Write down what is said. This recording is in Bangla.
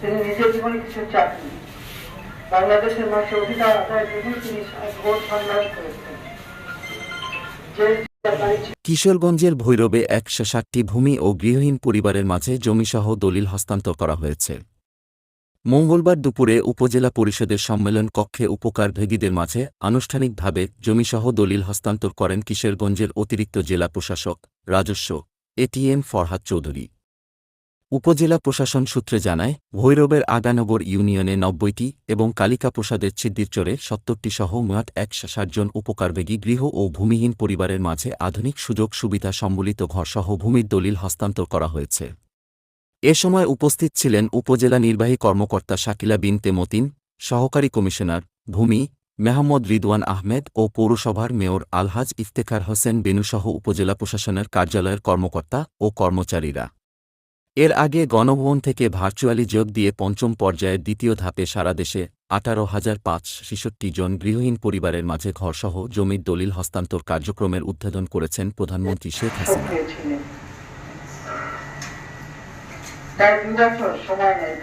তিনি নিজের জীবনে কিছু চাননি বাংলাদেশের মানুষের অধিকার আদায়ের জন্য তিনি সংগ্রাম করেছেন। কিশোরগঞ্জের ভৈরবে একশো ষাটটি ভূমি ও গৃহহীন পরিবারের মাঝে জমিসহ দলিল হস্তান্তর করা হয়েছে। মঙ্গলবার দুপুরে উপজেলা পরিষদের সম্মেলন কক্ষে উপকারভোগীদের মাঝে আনুষ্ঠানিকভাবে জমিসহ দলিল হস্তান্তর করেন কিশোরগঞ্জের অতিরিক্ত জেলা প্রশাসক রাজস্ব এটিএম ফরহাদ চৌধুরী। উপজেলা প্রশাসন সূত্রে জানায়, ভৈরবের আগানগর ইউনিয়নে নব্বইটি এবং কালিকা প্রসাদের ছিদ্দিরচরে সত্তরটি সহ মোট একশো ষাটজন উপকারবেগী গৃহ ও ভূমিহীন পরিবারের মাঝে আধুনিক সুযোগ সুবিধা সম্বলিত ঘরসহ ভূমির দলিল হস্তান্তর করা হয়েছে। এ সময় উপস্থিত ছিলেন উপজেলা নির্বাহী কর্মকর্তা শাকিলা বিনতে মতিন, সহকারী কমিশনার ভূমি মেহম্মদ রিদওয়ান আহমেদ ও পৌরসভার মেয়র আলহাজ ইফতেখার হোসেন বেনুসহ উপজেলা প্রশাসনের কার্যালয়ের কর্মকর্তা ও কর্মচারীরা। এর আগে গণভবন থেকে ভার্চুয়ালি যোগ দিয়ে পঞ্চম পর্যায়ের দ্বিতীয় ধাপে সারা দেশে আঠারো হাজার পাঁচ ছেষট্টি জন গৃহহীন পরিবারের মাঝে ঘরসহ জমির দলিল হস্তান্তর কার্যক্রমের উদ্বোধন করেছেন প্রধানমন্ত্রী শেখ হাসিনা। সময় নেই